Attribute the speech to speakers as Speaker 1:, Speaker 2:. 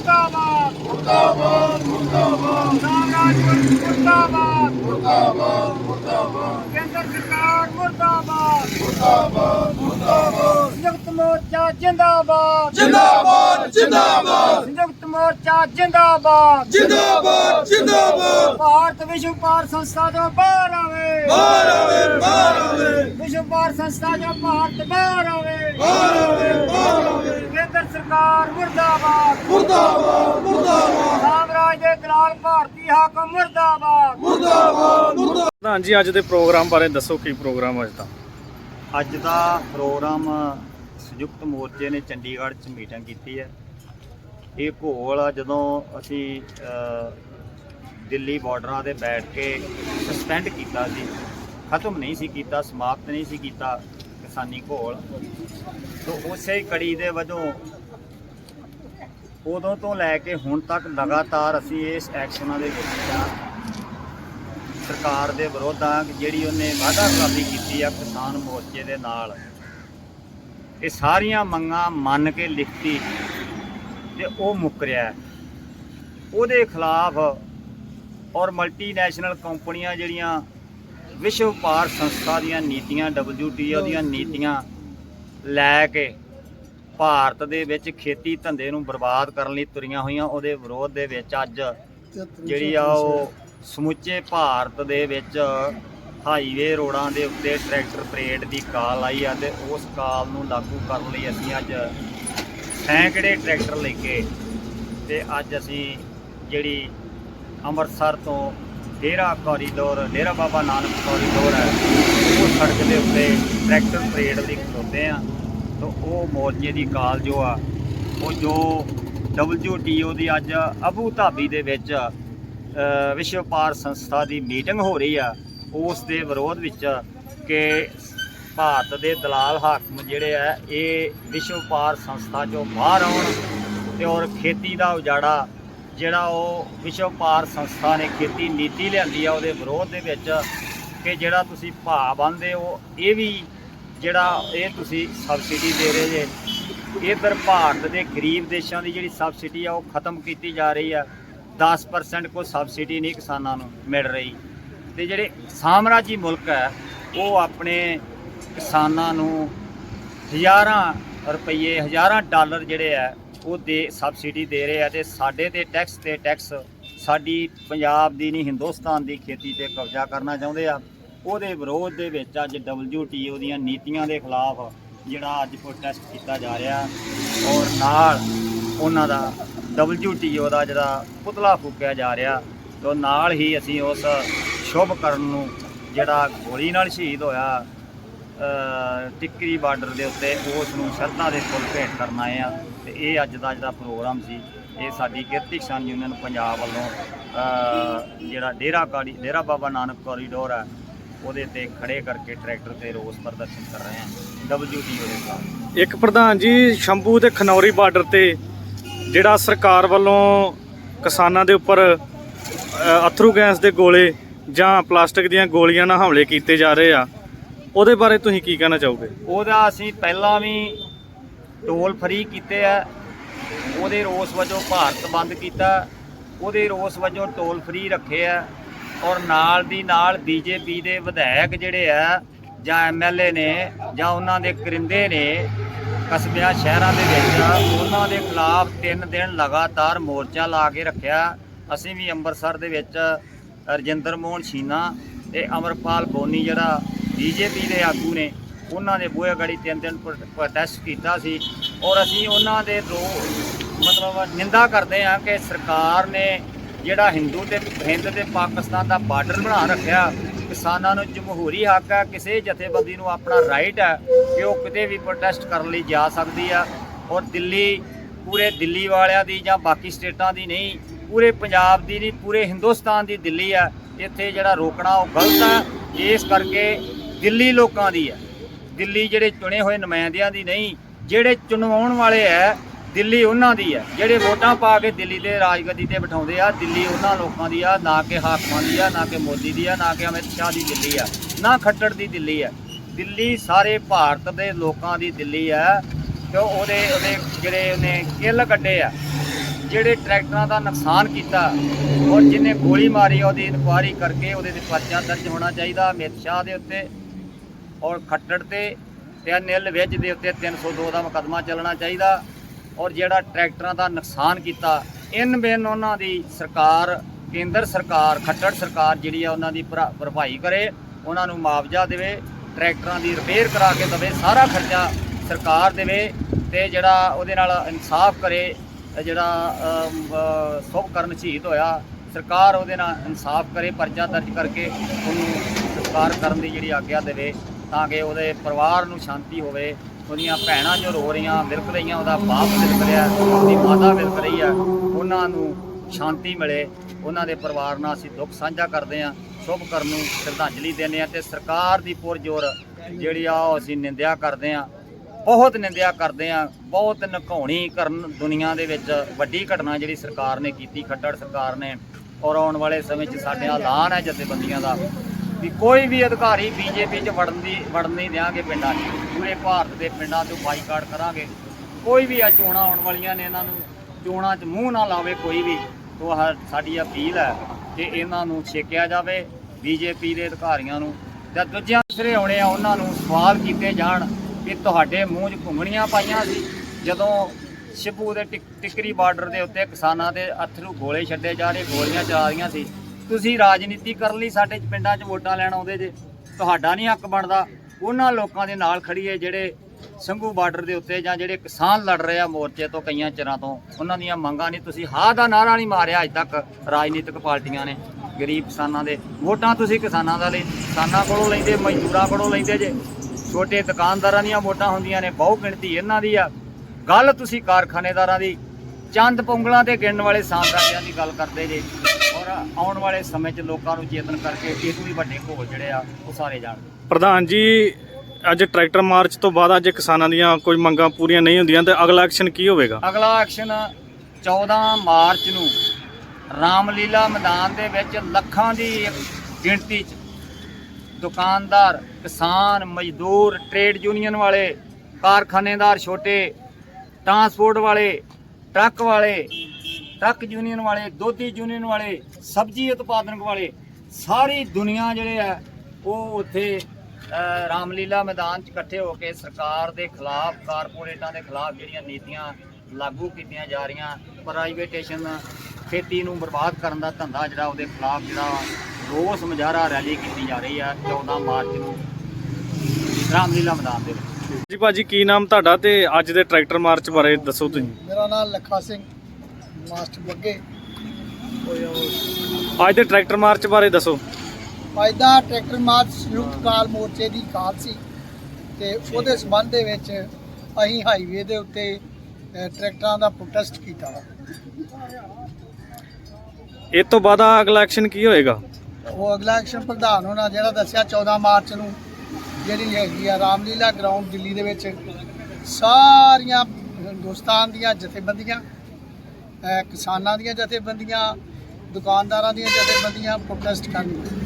Speaker 1: ਮੁਰਦਾਬਾਦ। ਮੁਰਦਾਬਾਦ ਮੁਰਦਾਬਾਦ। ਸਾਮਰਾਜ ਮੁਰਦਾਬਾਦ ਮੁਰਦਾਬਾਦ ਮੁਰਦਾਬਾਦ ਕੇਂਦਰ ਸਰਕਾਰ ਮੁਰਦਾਬਾਦ। ਮੁਰਦਾਬਾਦ ਮੁਰਦਾਬਾਦ ਸੰਯੁਕਤ ਮੋਰਚਾ ਜਿੰਦਾਬਾਦ।
Speaker 2: ਜਿੰਦਾਬਾਦ ਜਿੰਦਾਬਾਦ।
Speaker 1: ਸੰਯੁਕਤ ਮੋਰਚਾ ਜਿੰਦਾਬਾਦ।
Speaker 2: ਜਿੰਦਾਬਾਦ ਜਿੰਦਾਬਾਦ।
Speaker 1: ਭਾਰਤ ਵਿਸ਼ਵ ਪਾਰ ਸੰਸਥਾ ਤੋਂ ਬਾਹਰ ਆਵੇ।
Speaker 2: ਬਾਹਰ ਆਵੇ ਬਾਹਰ ਆਵੇ।
Speaker 1: ਵਿਸ਼ਵ ਪਾਰ ਸੰਸਥਾ ਤੋਂ ਭਾਰਤ ਬਾਹਰ ਆਵੇ
Speaker 2: ਬਾਹਰ ਆਵੇ ਬਾਹਰ ਆਵੇ
Speaker 1: ਕੇਂਦਰ ਸਰਕਾਰ ਮੁਰਦਾਬਾਦ।
Speaker 2: ਮੁਰਦਾਬਾਦ ਮੁਰਦਾਬਾਦ।
Speaker 1: ਸਾਮਰਾਜ ਦੇ ਦਲਾਲ ਭਾਰਤੀ ਹਾਕਮ ਮੁਰਦਾਬਾਦ।
Speaker 2: ਮੁਰਦਾਬਾਦ ਮੁਰਦਾਬਾਦ।
Speaker 3: ਪ੍ਰਧਾਨ ਜੀ ਅੱਜ ਦੇ ਪ੍ਰੋਗਰਾਮ ਬਾਰੇ ਦੱਸੋ ਕੀ ਪ੍ਰੋਗਰਾਮ ਅੱਜ ਦਾ?
Speaker 4: ਅੱਜ ਦਾ ਪ੍ਰੋਗਰਾਮ ਸੰਯੁਕਤ ਮੋਰਚੇ ਨੇ ਚੰਡੀਗੜ੍ਹ 'ਚ ਮੀਟਿੰਗ ਕੀਤੀ ਹੈ। ਇਹ ਘੋਲ ਆ ਜਦੋਂ ਅਸੀਂ ਦਿੱਲੀ ਬਾਰਡਰਾਂ ਤੇ ਬੈਠ ਕੇ ਸਸਪੈਂਡ ਕੀਤਾ ਸੀ। ਖਤਮ ਨਹੀਂ ਸੀ ਕੀਤਾ ਸਮਾਪਤ ਨਹੀਂ ਸੀ ਕੀਤਾ ਕਿਸਾਨੀ ਘੋਲ। ਤੋਂ ਉਸੇ ਕੜੀ ਦੇ ਵਜੋਂ ਉਦੋਂ ਤੋਂ ਲੈ ਕੇ ਹੁਣ ਤੱਕ ਲਗਾਤਾਰ ਅਸੀਂ ਇਸ ਐਕਸ਼ਨਾਂ ਦੇ ਵਿੱਚ ਆ ਸਰਕਾਰ ਦੇ ਵਿਰੋਧ ਆ ਜਿਹੜੀ ਉਹਨੇ ਵਾਅਦਾਖਿਲਾਫੀ ਕੀਤੀ ਆ ਕਿਸਾਨ ਮੋਰਚੇ ਦੇ ਨਾਲ ਇਹ ਸਾਰੀਆਂ ਮੰਗਾਂ ਮੰਨ ਕੇ ਲਿਖਤੀ ਤੇ ਉਹ ਮੁੱਕਰਿਆ। ਉਹਦੇ ਖਿਲਾਫ ਔਰ ਮਲਟੀਨੈਸ਼ਨਲ ਕੰਪਨੀਆਂ ਜਿਹੜੀਆਂ ਵਿਸ਼ਵ ਵਪਾਰ ਸੰਸਥਾ ਦੀਆਂ ਨੀਤੀਆਂ WTO ਦੀਆਂ ਨੀਤੀਆਂ ਲੈ ਕੇ ਭਾਰਤ ਦੇ ਵਿੱਚ ਖੇਤੀ ਧੰਦੇ ਨੂੰ ਬਰਬਾਦ ਕਰਨ ਲਈ ਤੁਰੀਆਂ ਹੋਈਆਂ, ਉਹਦੇ ਵਿਰੋਧ ਦੇ ਵਿੱਚ ਅੱਜ ਜਿਹੜੀ ਆ ਉਹ ਸਮੁੱਚੇ ਭਾਰਤ ਦੇ ਵਿੱਚ ਹਾਈਵੇ ਰੋਡਾਂ ਦੇ ਉੱਤੇ ਟਰੈਕਟਰ ਪਰੇਡ ਦੀ ਕਾਲ ਆਈ ਆ ਤੇ ਉਸ ਕਾਲ ਨੂੰ ਲਾਗੂ ਕਰਨ ਲਈ ਅਸੀਂ ਅੱਜ ਸੈਂਕੜੇ ਟਰੈਕਟਰ ਲੈ ਕੇ ਤੇ ਅੱਜ ਅਸੀਂ ਜਿਹੜੀ ਅੰਮ੍ਰਿਤਸਰ ਤੋਂ ਡੇਰਾ ਕੋਰੀਡੋਰ, ਡੇਰਾ ਬਾਬਾ ਨਾਨਕ ਕੋਰੀਡੋਰ ਹੈ, ਉਹ ਸੜਕ ਦੇ ਉੱਤੇ ਟਰੈਕਟਰ ਪਰੇਡ ਲਈ ਖਲੋਤੇ ਆ ਤਾਂ ਉਹ ਮੋਰਚੇ ਦੀ ਕਾਲ ਜੋ ਆ, ਉਹ ਜੋ WTO ਦੀ ਅੱਜ ਅਬੂ ਧਾਬੀ ਦੇ ਵਿੱਚ ਵਿਸ਼ਵ ਵਪਾਰ ਸੰਸਥਾ ਦੀ ਮੀਟਿੰਗ ਹੋ ਰਹੀ ਆ, ਉਸ ਦੇ ਵਿਰੋਧ ਵਿੱਚ ਕਿ ਭਾਰਤ ਦੇ ਦਲਾਲ ਹਾਕਮ ਜਿਹੜੇ ਆ, ਇਹ ਵਿਸ਼ਵ ਵਪਾਰ ਸੰਸਥਾ ਚੋਂ ਬਾਹਰ ਆਉਣ ਤੇ ਔਰ ਖੇਤੀ ਦਾ ਉਜਾੜਾ, ਜਿਹੜਾ ਉਹ ਵਿਸ਼ਵ ਵਪਾਰ ਸੰਸਥਾ ਨੇ ਖੇਤੀ ਨੀਤੀ ਲਿਆਂਦੀ ਆ, ਉਹਦੇ ਵਿਰੋਧ ਦੇ ਵਿੱਚ ਕਿ ਜਿਹੜਾ ਤੁਸੀਂ ਭਾਅ ਬੰਦੇ ਹੋ, ਇਹ ਵੀ ਜਿਹੜਾ ਇਹ ਤੁਸੀਂ ਸਬਸਿਡੀ ਦੇ ਰਹੇ ਜੇ ਇਧਰ ਭਾਰਤ ਦੇ ਗਰੀਬ ਦੇਸ਼ਾਂ ਦੀ ਜਿਹੜੀ ਸਬਸਿਡੀ ਆ, ਉਹ ਖਤਮ ਕੀਤੀ ਜਾ ਰਹੀ ਆ। 10% ਕੋਈ ਸਬਸਿਡੀ ਨਹੀਂ ਕਿਸਾਨਾਂ ਨੂੰ ਮਿਲ ਰਹੀ। ਤੇ ਜਿਹੜੇ ਸਾਮਰਾਜੀ ਮੁਲਕ ਹੈ ਉਹ ਆਪਣੇ ਕਿਸਾਨਾਂ ਨੂੰ ਹਜ਼ਾਰਾਂ ਰੁਪਏ ਹਜ਼ਾਰਾਂ ਡਾਲਰ ਜਿਹੜੇ ਆ, ਉਹ ਦੇ ਸਬਸਿਡੀ ਦੇ ਰਹੇ ਆ ਤੇ ਸਾਡੇ ਤੇ ਟੈਕਸ ਤੇ ਟੈਕਸ ਸਾਡੀ ਪੰਜਾਬ ਦੀ ਨਹੀਂ, ਹਿੰਦੁਸਤਾਨ ਦੀ ਖੇਤੀ ਤੇ ਕਬਜ਼ਾ ਕਰਨਾ ਚਾਹੁੰਦੇ ਆ। ਉਹਦੇ ਵਿਰੋਧ ਦੇ ਵਿੱਚ ਅੱਜ WTO ਦੀਆਂ ਨੀਤੀਆਂ ਦੇ ਖਿਲਾਫ ਜਿਹੜਾ ਅੱਜ ਪ੍ਰੋਟੈਸਟ ਕੀਤਾ ਜਾ ਰਿਹਾ ਔਰ ਨਾਲ ਉਹਨਾਂ ਦਾ WTO ਦਾ ਜਿਹੜਾ ਪੁਤਲਾ ਫੂਕਿਆ ਜਾ ਰਿਹਾ ਤੇ ਨਾਲ ਹੀ ਅਸੀਂ ਉਸ ਸ਼ੁਭ ਕਰਨ ਨੂੰ ਜਿਹੜਾ ਗੋਲੀ ਨਾਲ ਸ਼ਹੀਦ ਹੋਇਆ ਟਿੱਕਰੀ ਬਾਰਡਰ ਦੇ ਉੱਤੇ ਉਸ ਨੂੰ ਸ਼ਰਧਾ ਦੇ ਫੁੱਲ ਭੇਟ ਕਰਨ ਆਏ ਆ ਤੇ ਇਹ ਅੱਜ ਦਾ ਜਿਹੜਾ ਪ੍ਰੋਗਰਾਮ ਸੀ, ਇਹ ਸਾਡੀ ਕਿਰਤੀ ਕਿਸਾਨ ਯੂਨੀਅਨ ਪੰਜਾਬ ਵੱਲੋਂ ਜਿਹੜਾ ਡੇਰਾ ਕਾੜੀ ਡੇਰਾ ਬਾਬਾ ਨਾਨਕ ਕੋਰੀਡੋਰ ਹੈ ਉਹਦੇ ਤੇ ਖੜੇ ਕਰਕੇ ਟਰੈਕਟਰ ਤੇ ਰੋਸ ਪ੍ਰਦਰਸ਼ਨ ਕਰ ਰਹੇ ਹਾਂ। WTO ਦੇ ਖਿਲਾਫ
Speaker 3: ਇੱਕ ਪ੍ਰਧਾਨ ਜੀ ਸ਼ੰਭੂ ਤੇ ਖਨੌਰੀ ਬਾਰਡਰ ਤੇ ਜਿਹੜਾ ਸਰਕਾਰ ਵੱਲੋਂ ਕਿਸਾਨਾਂ ਦੇ ਉੱਪਰ ਅ, ਅਥਰੂ ਗੈਸ ਦੇ ਗੋਲੇ ਜਾਂ ਪਲਾਸਟਿਕ ਦੀਆਂ ਗੋਲੀਆਂ ਨਾਲ ਹਮਲੇ ਕੀਤੇ ਜਾ ਰਹੇ ਆ ਉਹਦੇ ਬਾਰੇ ਤੁਸੀਂ ਕੀ ਕਹਿਣਾ ਚਾਹੋਗੇ?
Speaker 4: ਉਹਦਾ ਅਸੀਂ ਪਹਿਲਾਂ ਵੀ ਟੋਲ ਫਰੀ ਕੀਤੇ ਆ। ਉਹਦੇ ਰੋਸ ਵਜੋਂ ਭਾਰਤ ਬੰਦ ਕੀਤਾ। ਉਹਦੇ ਰੋਸ ਵਜੋਂ ਟੋਲ ਫਰੀ ਰੱਖੇ ਆ। ਔਰ ਨਾਲ ਦੀ ਨਾਲ ਬੀਜੇਪੀ ਦੇ ਵਿਧਾਇਕ ਜਿਹੜੇ ਆ, ਜਾਂ ਐਮਐਲਏ ਨੇ, ਜਾਂ ਉਹਨਾਂ ਦੇ ਕਰਿੰਦੇ ਨੇ ਕਸਬਿਆਂ ਸ਼ਹਿਰਾਂ ਦੇ ਵਿੱਚ, ਉਹਨਾਂ ਦੇ ਖਿਲਾਫ 3 ਦਿਨ ਲਗਾਤਾਰ ਮੋਰਚਾ ਲਾ ਕੇ ਰੱਖਿਆ। ਅਸੀਂ ਵੀ ਅੰਮ੍ਰਿਤਸਰ ਦੇ ਵਿੱਚ ਰਜਿੰਦਰ ਮੋਹਨ ਸ਼ੀਨਾ ਤੇ ਅਮਰਪਾਲ ਬੋਨੀ ਜਿਹੜਾ ਬੀਜੇਪੀ ਦੇ ਆਗੂ ਨੇ, ਉਹਨਾਂ ਦੇ ਬੂਹੇ ਗੜੀ ਤਿੰਨ ਦਿਨ ਪ੍ਰੋ- ਪ੍ਰੋਟੈਸਟ ਕੀਤਾ ਸੀ। ਔਰ ਅਸੀਂ ਉਹਨਾਂ ਦੇ ਦੋ ਮਤਲਬ ਨਿੰਦਾ ਕਰਦੇ ਹਾਂ ਕਿ ਸਰਕਾਰ ਨੇ ਜਿਹੜਾ ਹਿੰਦੂ ਤੇ ਹਿੰਦ ਤੇ ਪਾਕਿਸਤਾਨ ਦਾ ਬਾਰਡਰ ਬਣਾ ਰੱਖਿਆ, ਕਿਸਾਨਾਂ ਨੂੰ ਜਮਹੂਰੀ ਹੱਕ ਹੈ ਕਿਸੇ ਜਥੇਬੰਦੀ ਨੂੰ ਆਪਣਾ ਰਾਈਟ ਹੈ ਕਿ ਉਹ ਕਿਤੇ ਵੀ ਪ੍ਰੋਟੈਸਟ ਕਰਨ ਲਈ ਜਾ ਸਕਦੀ ਆ। ਔਰ ਦਿੱਲੀ, ਪੂਰੇ ਦਿੱਲੀ ਵਾਲਿਆਂ ਦੀ ਜਾਂ ਬਾਕੀ ਸਟੇਟਾਂ ਦੀ ਨਹੀਂ, ਪੂਰੇ ਪੰਜਾਬ ਦੀ ਨਹੀਂ, ਪੂਰੇ ਹਿੰਦੁਸਤਾਨ ਦੀ ਦਿੱਲੀ ਆ। ਇੱਥੇ ਜਿਹੜਾ ਰੋਕਣਾ ਉਹ ਗਲਤ ਹੈ ਇਸ ਕਰਕੇ ਦਿੱਲੀ ਲੋਕਾਂ ਦੀ ਹੈ ਦਿੱਲੀ ਜਿਹੜੇ ਚੁਣੇ ਹੋਏ ਨੁਮਾਇੰਦਿਆਂ ਦੀ ਨਹੀਂ, ਜਿਹੜੇ ਚੁਣਵਾਉਣ ਵਾਲੇ ਹੈ ਦਿੱਲੀ ਉਹਨਾਂ ਦੀ ਹੈ। ਜਿਹੜੇ ਵੋਟਾਂ ਪਾ ਕੇ ਦਿੱਲੀ ਦੇ ਰਾਜਗੱਦੀ ਤੇ ਬਿਠਾਉਂਦੇ ਆ, ਦਿੱਲੀ ਉਹਨਾਂ ਲੋਕਾਂ ਦੀ ਆ, ਨਾ ਕਿ ਹਾਕਮਾਂ ਦੀ ਆ, ਨਾ ਕਿ ਮੋਦੀ ਦੀ ਆ, ਨਾ ਕਿ ਅਮਿਤ ਸ਼ਾਹ ਦੀ ਦਿੱਲੀ ਆ। ਨਾ ਖੱਟੜ ਦੀ ਦਿੱਲੀ ਆ ਦਿੱਲੀ ਸਾਰੇ ਭਾਰਤ ਦੇ ਲੋਕਾਂ ਦੀ ਦਿੱਲੀ ਆ ਤੇ ਉਹਦੇ ਉਹਦੇ ਜਿਹੜੇ ਉਹਨੇ ਕਿੱਲ ਕੱਢੇ ਆ, ਜਿਹੜੇ ਟਰੈਕਟਰਾਂ ਦਾ ਨੁਕਸਾਨ ਕੀਤਾ ਔਰ ਜਿਹਨੇ ਗੋਲੀ ਮਾਰੀ ਉਹਦੀ ਇਨਕੁਆਇਰੀ ਕਰਕੇ ਉਹਦੇ ਤੇ ਪਰਚਾ ਦਰਜ ਹੋਣਾ ਚਾਹੀਦਾ ਅਮਿਤ ਸ਼ਾਹ ਦੇ ਉੱਤੇ ਔਰ ਖੱਟੜ ਤੇ ਤੇ ਨਿਲ ਵਿੱਚ ਦੇ ਉੱਤੇ 302 ਦਾ ਮੁਕੱਦਮਾ ਚੱਲਣਾ ਚਾਹੀਦਾ। ਔਰ ਜਿਹੜਾ ਟਰੈਕਟਰਾਂ ਦਾ ਨੁਕਸਾਨ ਕੀਤਾ, ਇਨ ਬਿਨ ਉਹਨਾਂ ਦੀ ਸਰਕਾਰ, ਕੇਂਦਰ ਸਰਕਾਰ, ਖੱਟੜ ਸਰਕਾਰ ਜਿਹੜੀ ਆ ਉਹਨਾਂ ਦੀ ਭਰਾ- ਭਰਪਾਈ ਕਰੇ, ਉਹਨਾਂ ਨੂੰ ਮੁਆਵਜ਼ਾ ਦੇਵੇ, ਟਰੈਕਟਰਾਂ ਦੀ ਰਿਪੇਅਰ ਕਰਾ ਕੇ ਦੇਵੇ, ਸਾਰਾ ਖਰਚਾ ਸਰਕਾਰ ਦੇਵੇ ਤੇ ਜਿਹੜਾ ਉਹਦੇ ਨਾਲ ਇਨਸਾਫ ਕਰੇ ਜਿਹੜਾ ਸ਼ੁਭ ਕਰਨ ਸ਼ਹੀਦ ਹੋਇਆ, ਸਰਕਾਰ ਉਹਦੇ ਨਾਲ ਇਨਸਾਫ ਕਰੇ, ਪਰਚਾ ਦਰਜ ਕਰਕੇ ਉਹਨੂੰ ਸੰਸਕਾਰ ਕਰਨ ਦੀ ਜਿਹੜੀ ਆਗਿਆ ਦੇਵੇ, ਤਾਂ ਕਿ ਉਹਦੇ ਪਰਿਵਾਰ ਨੂੰ ਸ਼ਾਂਤੀ ਹੋਵੇ ਉਹਦੀਆਂ ਭੈਣਾਂ ਜੋ ਰੋ ਰਹੀਆਂ ਵਿਲਕ ਰਹੀਆਂ, ਉਹਦਾ ਬਾਪ ਵਿਲਕ ਰਿਹਾ, ਉਹਦੀ ਮਾਤਾ ਵਿਲਕ ਰਹੀ ਆ, ਉਹਨਾਂ ਨੂੰ ਸ਼ਾਂਤੀ ਮਿਲੇ, ਉਹਨਾਂ ਦੇ ਪਰਿਵਾਰ ਨਾਲ ਅਸੀਂ ਦੁੱਖ ਸਾਂਝਾ ਕਰਦੇ ਹਾਂ ਸੁਭਕਰਨ ਨੂੰ ਸ਼ਰਧਾਂਜਲੀ ਦਿੰਦੇ ਹਾਂ ਤੇ ਸਰਕਾਰ ਦੀ ਪੁਰਜੋਰ ਜਿਹੜੀ ਆ ਉਹ ਅਸੀਂ ਨਿੰਦਿਆ ਕਰਦੇ ਹਾਂ, ਬਹੁਤ ਨਿੰਦਿਆ ਕਰਦੇ ਆ ਬਹੁਤ ਨਕਾਉਣੀ ਕਰਨ ਦੁਨੀਆ ਦੇ ਵਿੱਚ ਵੱਡੀ ਘਟਨਾ ਜਿਹੜੀ ਸਰਕਾਰ ਨੇ ਕੀਤੀ ਖੱਟੜ ਸਰਕਾਰ ਨੇ, ਔਰ ਆਉਣ ਵਾਲੇ ਸਮੇਂ 'ਚ ਸਾਡੇ ਐਲਾਨ ਹੈ ਜਥੇਬੰਦੀਆਂ ਦਾ ਵੀ ਕੋਈ ਵੀ ਅਧਿਕਾਰੀ ਬੀਜੇਪੀ 'ਚ ਵੜਨ ਦੀ, ਵੜਨ ਨਹੀਂ ਦਿਆਂਗੇ ਪਿੰਡਾਂ 'ਚ। ਪੂਰੇ ਭਾਰਤ ਦੇ ਪਿੰਡਾਂ 'ਚੋਂ ਬਾਈਕਾਟ ਕਰਾਂਗੇ। ਕੋਈ ਵੀ ਆ ਚੋਣਾਂ ਆਉਣ ਵਾਲੀਆਂ ਨੇ ਇਹਨਾਂ ਨੂੰ, ਚੋਣਾਂ 'ਚ ਮੂੰਹ ਨਾ ਲਾਵੇ ਕੋਈ ਵੀ। ਤੋ ਸਾਡੀ ਅਪੀਲ ਹੈ ਕਿ ਇਹਨਾਂ ਨੂੰ ਛੇਕਿਆ ਜਾਵੇ, ਬੀਜੇਪੀ ਦੇ ਅਧਿਕਾਰੀਆਂ ਨੂੰ ਜਾਂ ਦੂਜਿਆਂ ਸਿਰੇ ਆਉਣੇ ਆ, ਉਹਨਾਂ ਨੂੰ ਸਵਾਲ ਕੀਤੇ ਜਾਣ ਕਿ ਤੁਹਾਡੇ ਮੂੰਹ 'ਚ ਘੁੰਗਣੀਆਂ ਪਾਈਆਂ ਸੀ। ਜਦੋਂ ਸ਼ਿਬੂ ਦੇ ਟਿਕ- ਟਿਕਰੀ ਬਾਰਡਰ ਦੇ ਉੱਤੇ ਕਿਸਾਨਾਂ ਦੇ ਅਥਰੂ ਗੋਲੇ ਛੱਡੇ ਜਾ ਰਹੇ, ਗੋਲੀਆਂ ਚਲਾ ਰਹੀਆਂ ਸੀ। ਤੁਸੀਂ ਰਾਜਨੀਤੀ ਕਰਨ ਲਈ ਸਾਡੇ ਪਿੰਡਾਂ 'ਚ ਵੋਟਾਂ ਲੈਣ ਆਉਂਦੇ ਜੇ, ਤੁਹਾਡਾ ਨਹੀਂ ਹੱਕ ਬਣਦਾ। ਉਹਨਾਂ ਲੋਕਾਂ ਦੇ ਨਾਲ ਖੜੀਏ ਜਿਹੜੇ ਸੰਘੂ ਬਾਰਡਰ ਦੇ ਉੱਤੇ ਜਾਂ ਜਿਹੜੇ ਕਿਸਾਨ ਲੜ ਰਹੇ ਆ ਮੋਰਚੇ ਤੋਂ ਕਈਆਂ ਚਿਰਾਂ ਤੋਂ, ਉਹਨਾਂ ਦੀਆਂ ਮੰਗਾਂ ਨਹੀਂ। ਤੁਸੀਂ ਹਾਂ ਦਾ ਨਾਰਾ ਨਹੀਂ ਮਾਰਿਆ ਅਜ ਤੱਕ ਰਾਜਨੀਤਿਕ ਪਾਰਟੀਆਂ ਨੇ, ਗਰੀਬ ਕਿਸਾਨਾਂ ਦੇ। ਵੋਟਾਂ ਤੁਸੀਂ ਕਿਸਾਨਾਂ ਦਾ ਲਈ, ਕਿਸਾਨਾਂ ਕੋਲੋਂ ਲੈਂਦੇ, ਮਜ਼ਦੂਰਾਂ ਕੋਲੋਂ ਲੈਂਦੇ ਜੇ। ਛੋਟੇ ਦੁਕਾਨਦਾਰਾਂ ਦੀਆਂ ਵੋਟਾਂ ਹੁੰਦੀਆਂ ਨੇ, ਬਹੁ ਗਿਣਤੀ ਇਹਨਾਂ ਦੀ ਆ। ਗੱਲ ਤੁਸੀਂ ਕਾਰਖਾਨੇਦਾਰਾਂ ਦੀ, ਚੰਦ ਪੁੰਗਲਾਂ ਤੇ ਗਿਣਨ ਵਾਲੇ ਸਾਮਰਾਜਿਆਂ ਦੀ ਗੱਲ ਕਰਦੇ ਜੇ। ਆਉਣ ਵਾਲੇ ਸਮੇਂ 'ਚ ਲੋਕਾਂ ਨੂੰ ਚੇਤਨ ਕਰਕੇ ਇਹ ਤੋਂ ਵੀ ਵੱਡੇ ਘੋਲ ਜਿਹੜੇ ਆ ਉਹ ਸਾਰੇ ਜਾਣਗੇ
Speaker 3: ਪ੍ਰਧਾਨ ਜੀ ਅੱਜ ਟਰੈਕਟਰ ਮਾਰਚ ਤੋਂ ਬਾਅਦ ਅੱਜ ਕਿਸਾਨਾਂ ਦੀਆਂ ਕੋਈ ਮੰਗਾਂ ਪੂਰੀਆਂ ਨਹੀਂ ਹੁੰਦੀਆਂ ਤੇ ਅਗਲਾ ਐਕਸ਼ਨ ਕੀ ਹੋਵੇਗਾ?
Speaker 4: ਅਗਲਾ ਐਕਸ਼ਨ 14 ਮਾਰਚ ਨੂੰ ਰਾਮਲੀਲਾ ਮੈਦਾਨ ਦੇ ਵਿੱਚ ਲੱਖਾਂ ਦੀ ਗਿਣਤੀ 'ਚ ਦੁਕਾਨਦਾਰ ਕਿਸਾਨ ਮਜ਼ਦੂਰ ਟ੍ਰੇਡ ਯੂਨੀਅਨ ਵਾਲੇ ਕਾਰਖਾਨੇਦਾਰ ਛੋਟੇ ਟਰਾਂਸਪੋਰਟ ਵਾਲੇ ਟਰੱਕ ਵਾਲੇ ਟਰੱਕ ਯੂਨੀਅਨ ਵਾਲੇ ਦੋਧੀ ਯੂਨੀਅਨ ਵਾਲੇ ਸਬਜ਼ੀ ਉਤਪਾਦਨਕ ਵਾਲੇ ਸਾਰੀ ਦੁਨੀਆ ਜਿਹੜੇ ਆ ਉਹ ਉੱਥੇ ਰਾਮਲੀਲਾ ਮੈਦਾਨ 'ਚ ਇਕੱਠੇ ਹੋ ਕੇ ਸਰਕਾਰ ਦੇ ਖਿਲਾਫ ਕਾਰਪੋਰੇਟਾਂ ਦੇ ਖਿਲਾਫ ਜਿਹੜੀਆਂ ਨੀਤੀਆਂ ਲਾਗੂ ਕੀਤੀਆਂ ਜਾ ਰਹੀਆਂ ਪ੍ਰਾਈਵੇਟੇਸ਼ਨ ਖੇਤੀ ਨੂੰ ਬਰਬਾਦ ਕਰਨ ਦਾ ਧੰਦਾ ਜਿਹੜਾ ਉਹਦੇ ਖਿਲਾਫ ਜਿਹੜਾ ਰੋਸ ਮੁਜ਼ਾਹਰਾ ਰੈਲੀ ਕੀਤੀ ਜਾ ਰਹੀ ਆ 14 ਮਾਰਚ ਨੂੰ ਰਾਮਲੀਲਾ ਮੈਦਾਨ ਦੇ ਵਿੱਚ।
Speaker 3: ਜੀ ਭਾਜੀ ਕੀ ਨਾਮ ਤੁਹਾਡਾ ਤੇ ਅੱਜ ਦੇ ਟਰੈਕਟਰ ਮਾਰਚ ਬਾਰੇ ਦੱਸੋ ਤੁਸੀਂ?
Speaker 5: ਮੇਰਾ ਨਾਮ ਲੱਖਾ ਸਿੰਘ। ਮਾਸਟਰ ਬੱਗੇ
Speaker 3: ਅੱਜ ਦੇ ਟਰੈਕਟਰ ਮਾਰਚ ਬਾਰੇ ਦੱਸੋ।
Speaker 5: ਫਾਇਦਾ ਟਰੈਕਟਰ ਮਾਰਚ ਸੰਯੁਕਤ ਕਾਲ ਮੋਰਚੇ ਦੀ ਕਾਲ ਸੀ। ਤੇ ਉਹਦੇ ਸਬੰਧ ਦੇ ਵਿੱਚ ਅਸੀਂ ਹਾਈਵੇ ਦੇ ਉੱਤੇ ਟਰੈਕਟਰਾਂ ਦਾ ਪ੍ਰੋਟੈਸਟ ਕੀਤਾ।
Speaker 3: ਇਹ ਤੋਂ ਬਾਅਦ ਅਗਲਾ ਐਕਸ਼ਨ ਕੀ ਹੋਏਗਾ?
Speaker 5: ਉਹ ਅਗਲਾ ਐਕਸ਼ਨ ਪ੍ਰਧਾਨ ਹੋਣਾ ਜਿਹੜਾ ਦੱਸਿਆ 14 ਮਾਰਚ ਨੂੰ ਜਿਹੜੀ ਹੈਗੀ ਆ ਰਾਮਲੀਲਾ ਗਰਾਊਂਡ ਦਿੱਲੀ ਦੇ ਵਿੱਚ ਸਾਰੀਆਂ ਹਿੰਦੁਸਤਾਨ ਦੀਆਂ ਜਥੇਬੰਦੀਆਂ ਕਿਸਾਨਾਂ ਦੀਆਂ ਜਥੇਬੰਦੀਆਂ ਦੁਕਾਨਦਾਰਾਂ ਦੀਆਂ ਜਥੇਬੰਦੀਆਂ ਪ੍ਰੋਟੈਸਟ ਕਰਨਗੀਆਂ